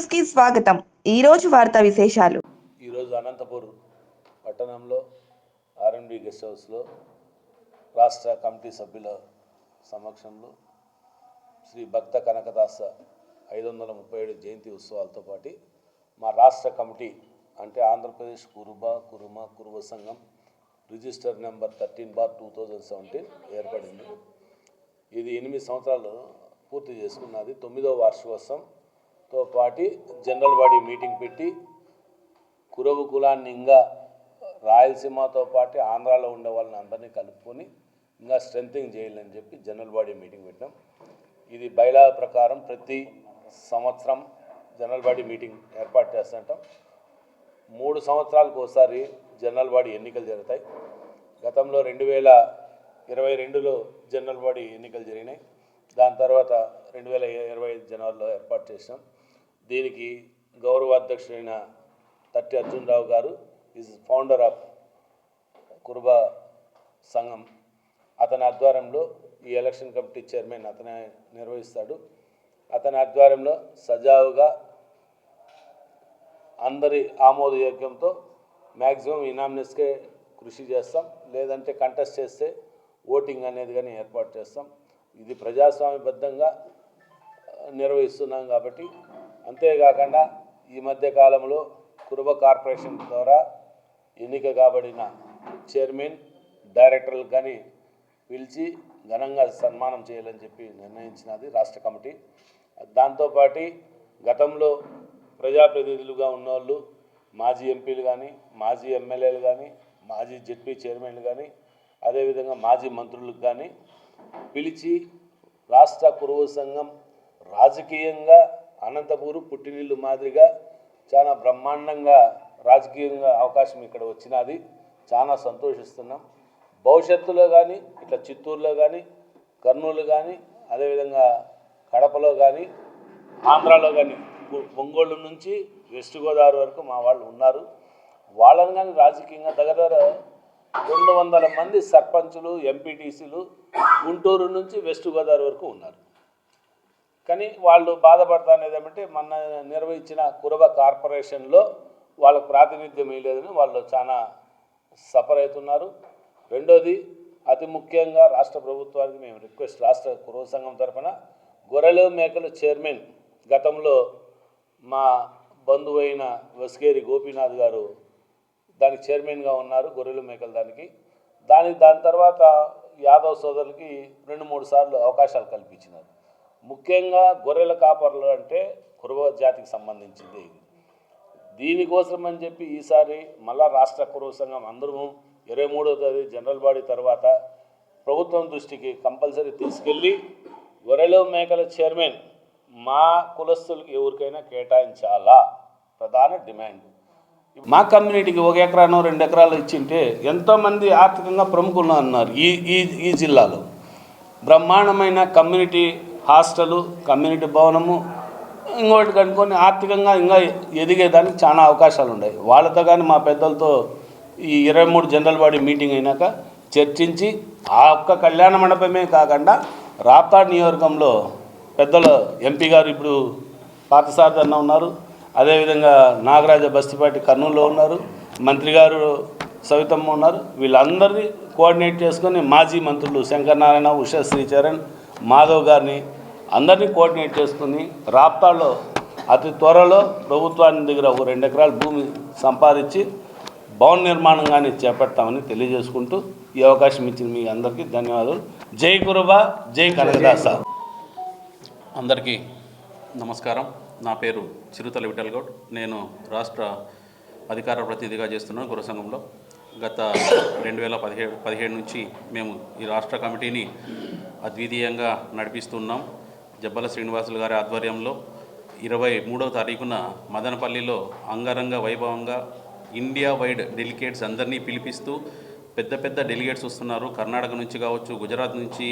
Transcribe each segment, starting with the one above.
న్యూస్కి స్వాగతం. ఈ రోజు వార్తా విశేషాలు. ఈరోజు అనంతపూర్ పట్టణంలో ఆర్ఎండి గెస్ట్ హౌస్లో రాష్ట్ర కమిటీ సభ్యుల సమక్షంలో శ్రీ భక్త కనకదాస ఐదు వందల ముప్పై ఏడు జయంతి ఉత్సవాలతో పాటు మా రాష్ట్ర కమిటీ అంటే ఆంధ్రప్రదేశ్ కురుబ కురుమ కురువ సంఘం register number thirteen bar two thousand seventeen ఏర్పడింది. ఇది ఎనిమిది సంవత్సరాలు పూర్తి చేసుకున్నది. తొమ్మిదో తో పాటి జనరల్ బాడీ మీటింగ్ పెట్టి కురవు కులాన్ని ఇంకా రాయలసీమతో పాటు ఆంధ్రాలో ఉండే వాళ్ళని అందరినీ కలుపుకొని ఇంకా స్ట్రెంథింగ్ చేయాలని చెప్పి జనరల్ బాడీ మీటింగ్ పెట్టాం ఇది బైలా ప్రకారం ప్రతి సంవత్సరం జనరల్ బాడీ మీటింగ్ ఏర్పాటు చేస్తుంటాం. మూడు సంవత్సరాలకు ఒకసారి జనరల్ బాడీ ఎన్నికలు జరుగుతాయి. గతంలో రెండు వేల ఇరవై రెండులో జనరల్ బాడీ ఎన్నికలు జరిగినాయి. దాని తర్వాత రెండు వేల ఇరవై ఐదు జనవరిలో ఏర్పాటు చేసినాం. దీనికి గౌరవాధ్యక్షుడైన తట్టి అర్జునరావు గారు ఈజ్ ఫౌండర్ ఆఫ్ కుర్బా సంఘం. అతని ఆధ్వర్యంలో ఈ ఎలక్షన్ కమిటీ చైర్మన్ అతనే నిర్వహిస్తాడు. అతని ఆధ్వర్యంలో సజావుగా అందరి ఆమోదయోగ్యంతో మ్యాక్సిమం ఇనామినెస్కే కృషి చేస్తాం. లేదంటే కంటెస్ట్ చేస్తే ఓటింగ్ అనేది కానీ ఏర్పాటు చేస్తాం. ఇది ప్రజాస్వామ్యబద్ధంగా నిర్వహిస్తున్నాం కాబట్టి అంతేకాకుండా ఈ మధ్య కాలంలో కురుబ కార్పొరేషన్ ద్వారా ఎన్నిక కాబడిన చైర్మన్ డైరెక్టర్లు కానీ పిలిచి ఘనంగా సన్మానం చేయాలని చెప్పి నిర్ణయించినది రాష్ట్ర కమిటీ. దాంతోపాటు గతంలో ప్రజాప్రతినిధులుగా ఉన్నవాళ్ళు మాజీ ఎంపీలు కానీ మాజీ ఎమ్మెల్యేలు కానీ మాజీ జెడ్పీ చైర్మన్లు కానీ అదేవిధంగా మాజీ మంత్రులకు కానీ పిలిచి రాష్ట్ర కురువు సంఘం రాజకీయంగా అనంతపూరు పుట్టినిల్లు మాదిరిగా చాలా బ్రహ్మాండంగా రాజకీయంగా అవకాశం ఇక్కడ వచ్చినది. చాలా సంతోషిస్తున్నాం. భవిష్యత్తులో కానీ ఇట్లా చిత్తూరులో కానీ కర్నూలు కానీ అదేవిధంగా కడపలో కానీ ఆంధ్రాలో కానీ ఒంగోలు నుంచి వెస్ట్ గోదావరి వరకు మా వాళ్ళు ఉన్నారు. వాళ్ళని కానీ రాజకీయంగా దగ్గర దగ్గర రెండు వందల మంది సర్పంచులు ఎంపీటీసీలు గుంటూరు నుంచి వెస్ట్ గోదావరి వరకు ఉన్నారు. కానీ వాళ్ళు బాధపడతానేది ఏమంటే మన నిర్వహించిన కురవ కార్పొరేషన్లో వాళ్ళకు ప్రాతినిధ్యం లేదని వాళ్ళు చాలా సఫర్ అవుతున్నారు. రెండోది అతి ముఖ్యంగా రాష్ట్ర ప్రభుత్వానికి మేము రిక్వెస్ట్ రాష్ట్ర కురవ సంఘం తరఫున గొర్రెలు మేకలు చైర్మన్ గతంలో మా బంధువైన వస్కేరి గోపీనాథ్ గారు దానికి చైర్మన్గా ఉన్నారు గొర్రెలు మేకల దానికి. దాని దాని తర్వాత యాదవ్ సోదరులకి రెండు మూడు సార్లు అవకాశాలు కల్పించినారు. ముఖ్యంగా గొర్రెల కాపర్లు అంటే కురువ జాతికి సంబంధించింది. దీనికోసం అని చెప్పి ఈసారి మళ్ళా రాష్ట్ర కురువ సంఘం అందరము ఇరవై మూడో తేదీ జనరల్ బాడీ తర్వాత ప్రభుత్వం దృష్టికి కంపల్సరీ తీసుకెళ్ళి గొర్రెలు మేకల చైర్మన్ మా కులస్తులకు ఎవరికైనా కేటాయించాలా? ప్రధాన డిమాండ్. మా కమ్యూనిటీకి ఒక ఎకరానో రెండు ఎకరాలు ఇచ్చింటే ఎంతోమంది ఆర్థికంగా ప్రముఖులు అన్నారు ఈ ఈ ఈ జిల్లాలో. బ్రహ్మాండమైన కమ్యూనిటీ హాస్టలు కమ్యూనిటీ భవనము ఇంకోటి కనుక్కొని ఆర్థికంగా ఇంకా ఎదిగేదానికి చాలా అవకాశాలు ఉన్నాయి వాళ్ళతో కానీ మా పెద్దలతో ఈ ఇరవై మూడు జనరల్ బాడీ మీటింగ్ అయినాక చర్చించి ఆ ఒక్క కళ్యాణ మండపమే కాకుండా రాప్తాడ్ నియోజకవర్గంలో పెద్దలు ఎంపీ గారు ఇప్పుడు పార్థసారథి ఉన్నారు. అదేవిధంగా నాగరాజ బస్తిపాటి కర్నూలులో ఉన్నారు. మంత్రి గారు సవితమ్మ ఉన్నారు. వీళ్ళందరినీ కోఆర్డినేట్ చేసుకొని మాజీ మంత్రులు శంకర్ నారాయణ ఉషా శ్రీచరణ్ మాధవ్ గారిని అందరినీ కోఆర్డినేట్ చేసుకుని రాప్తాలో అతి త్వరలో ప్రభుత్వాన్ని దగ్గర ఒక రెండు ఎకరాల భూమి సంపాదించి భవన నిర్మాణం కానీ చేపడతామని తెలియజేసుకుంటూ ఈ అవకాశం ఇచ్చిన మీ అందరికీ ధన్యవాదాలు. జై కురుబా జై కనకదాస. అందరికీ నమస్కారం. నా పేరు చిరుతల విఠల్గౌడ్. నేను రాష్ట్ర అధికార ప్రతినిధిగా చేస్తున్నాను గురసంఘంలో గత రెండు వేల పదిహేడు పదిహేడు నుంచి మేము ఈ రాష్ట్ర కమిటీని అద్వితీయంగా నడిపిస్తున్నాం. జబ్బల శ్రీనివాసులు గారి ఆధ్వర్యంలో ఇరవై మూడవ తారీఖున మదనపల్లిలో అంగరంగ వైభవంగా ఇండియా వైడ్ డెలికేట్స్ అందరినీ పిలిపిస్తూ పెద్ద పెద్ద డెలిగేట్స్ వస్తున్నారు. కర్ణాటక నుంచి కావచ్చు గుజరాత్ నుంచి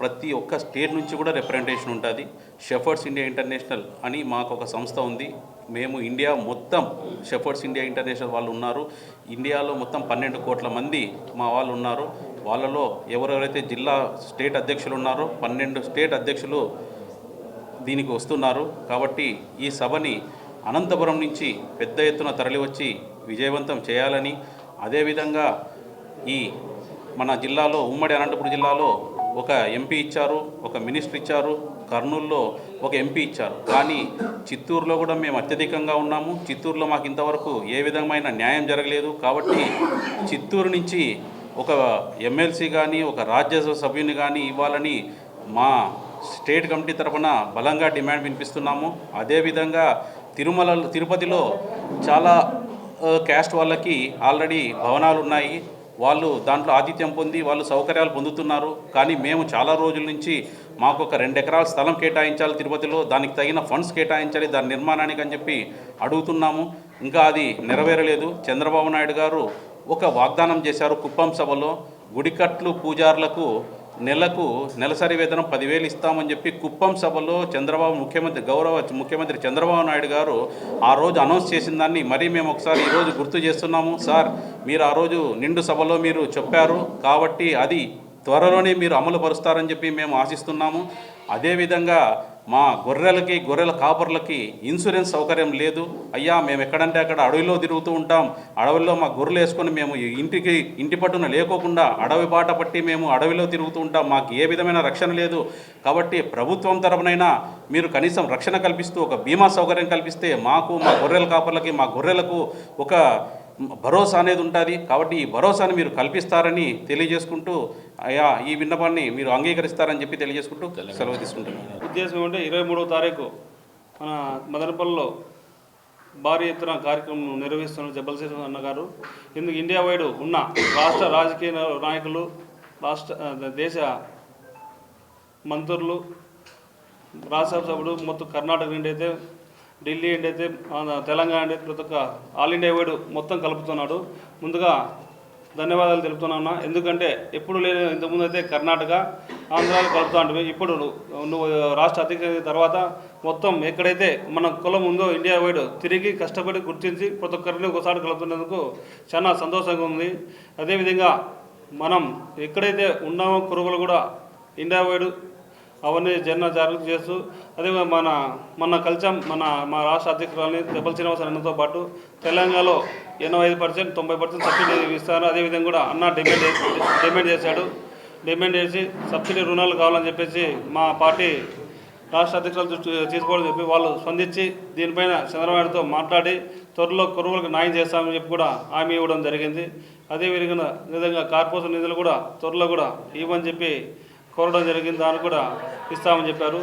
ప్రతి ఒక్క స్టేట్ నుంచి కూడా రిప్రజెంటేషన్ ఉంటుంది. షెఫర్డ్స్ ఇండియా ఇంటర్నేషనల్ అని మాకు ఒక సంస్థ ఉంది. మేము ఇండియా మొత్తం షెఫర్డ్స్ ఇండియా ఇంటర్నేషనల్ వాళ్ళు ఉన్నారు. ఇండియాలో మొత్తం పన్నెండు కోట్ల మంది మా వాళ్ళు ఉన్నారు. వాళ్ళలో ఎవరెవరైతే జిల్లా స్టేట్ అధ్యక్షులు ఉన్నారో పన్నెండు స్టేట్ అధ్యక్షులు దీనికి వస్తున్నారు. కాబట్టి ఈ సభని అనంతపురం నుంచి పెద్ద ఎత్తున తరలివచ్చి విజయవంతం చేయాలని అదేవిధంగా ఈ మన జిల్లాలో ఉమ్మడి అనంతపురం జిల్లాలో ఒక ఎంపీ ఇచ్చారు ఒక మినిస్టర్ ఇచ్చారు కర్నూలులో ఒక ఎంపీ ఇచ్చారు. కానీ చిత్తూరులో కూడా మేము అత్యధికంగా ఉన్నాము. చిత్తూరులో మాకు ఇంతవరకు ఏ విధమైన న్యాయం జరగలేదు. కాబట్టి చిత్తూరు నుంచి ఒక ఎమ్మెల్సీ కానీ ఒక రాజ్యసభ సభ్యుని కానీ ఇవ్వాలని మా స్టేట్ కమిటీ తరఫున బలంగా డిమాండ్ వినిపిస్తున్నాము. అదేవిధంగా తిరుమల తిరుపతిలో చాలా క్యాస్ట్ వాళ్ళకి ఆల్రెడీ భవనాలు ఉన్నాయి. వాళ్ళు దాంట్లో ఆతిథ్యం పొంది వాళ్ళు సౌకర్యాలు పొందుతున్నారు. కానీ మేము చాలా రోజుల నుంచి మాకు ఒక రెండు ఎకరాల స్థలం కేటాయించాలి తిరుపతిలో దానికి తగిన ఫండ్స్ కేటాయించాలి దాని నిర్మాణానికి అని చెప్పి అడుగుతున్నాము. ఇంకా అది నెరవేరలేదు. చంద్రబాబు నాయుడు గారు ఒక వాగ్దానం చేశారు కుప్పం సభలో. గుడికట్లు పూజారులకు నెలకు నెలసరి వేతనం పదివేలు ఇస్తామని చెప్పి కుప్పం సభలో చంద్రబాబు ముఖ్యమంత్రి గౌరవ ముఖ్యమంత్రి చంద్రబాబు నాయుడు గారు ఆ రోజు అనౌన్స్ చేసిన దాన్ని మరీ మేము ఒకసారి ఈరోజు గుర్తు చేస్తున్నాము. సార్ మీరు ఆ రోజు నిండు సభలో మీరు చెప్పారు కాబట్టి అది త్వరలోనే మీరు అమలు పరుస్తారని చెప్పి మేము ఆశిస్తున్నాము. అదేవిధంగా మా గొర్రెలకి గొర్రెల కాపర్లకి ఇన్సూరెన్స్ సౌకర్యం లేదు. అయ్యా మేము ఎక్కడంటే అక్కడ అడవిలో తిరుగుతూ ఉంటాం. అడవిలో మా గొర్రెలు వేసుకొని మేము ఇంటికి ఇంటి పట్టున లేకోకుండా అడవి బాట పట్టి మేము అడవిలో తిరుగుతూ ఉంటాం. మాకు ఏ విధమైన రక్షణ లేదు. కాబట్టి ప్రభుత్వం తరపునైనా మీరు కనీసం రక్షణ కల్పిస్తూ ఒక బీమా సౌకర్యం కల్పిస్తే మాకు మా గొర్రెల కాపర్లకి మా గొర్రెలకు ఒక భరోసా అనేది ఉంటుంది. కాబట్టి ఈ భరోసాని మీరు కల్పిస్తారని తెలియజేసుకుంటూ అయ్యా ఈ విన్నపాన్ని మీరు అంగీకరిస్తారని చెప్పి తెలియజేసుకుంటూ సెలవు తీసుకుంటున్నాను. ఉద్దేశం ఏంటంటే ఇరవై మూడవ తారీఖు మన మదనపల్లిలో భారీ ఎత్తున కార్యక్రమం నిర్వహిస్తున్న జబ్బలసేన అన్న గారు. ఇందుకు ఇండియా వైడ్ ఉన్న రాష్ట్ర రాజకీయ నాయకులు రాష్ట్ర దేశ మంత్రులు రాజ్యసభ సభ్యుడు మొత్తం కర్ణాటక నుండి అయితే ఢిల్లీ అండ్ అయితే తెలంగాణ నుండి ప్రతి ఒక్క ఆల్ ఇండియా వైడ్ మొత్తం కలుపుతున్నాడు. ముందుగా ధన్యవాదాలు తెలుపుతున్నాను ఎందుకంటే ఎప్పుడు లేని ఇంతకుముందు అయితే కర్ణాటక ఆంధ్రాలు కలుపుతా ఉంటుంది ఇప్పుడు నువ్వు- రాష్ట్ర అధ్యక్షుడి తర్వాత మొత్తం ఎక్కడైతే మన కులం ఉందో ఇండియా వైడ్ తిరిగి కష్టపడి గుర్తించి ప్రతి ఒక్కరిని ఒకసారి కలుపుతున్నందుకు చాలా సంతోషంగా ఉంది. అదేవిధంగా మనం ఎక్కడైతే ఉన్నామో కురుగులు కూడా ఇండియా వైడ్ అవన్నీ జన జాగ్రత్త చేస్తూ అదే మన మన కల్చర్ మన మా రాష్ట్ర అధ్యక్షురాలని దెబ్బల శ్రీనివాస పాటు తెలంగాణలో ఎనభై ఐదు పర్సెంట్ తొంభై పర్సెంట్ సబ్సిడీ ఇస్తారు అదేవిధంగా కూడా అన్న డిమాండ్ డిమాండ్ చేశాడు. డిమాండ్ చేసి సబ్సిడీ రుణాలు కావాలని చెప్పేసి మా పార్టీ రాష్ట్ర అధ్యక్షుల దృష్టి తీసుకోవాలని చెప్పి వాళ్ళు స్పందించి దీనిపైన చంద్రబాబుతో మాట్లాడి త్వరలో కురువులకు న్యాయం చేస్తామని చెప్పి కూడా హామీ ఇవ్వడం జరిగింది. అదే విధంగా విధంగా కార్పొరేషన్ నిధులు కూడా త్వరలో కూడా ఇవ్వని చెప్పి కోరడం జరిగింది దాన్ని కూడా ఇస్తామని చెప్పారు.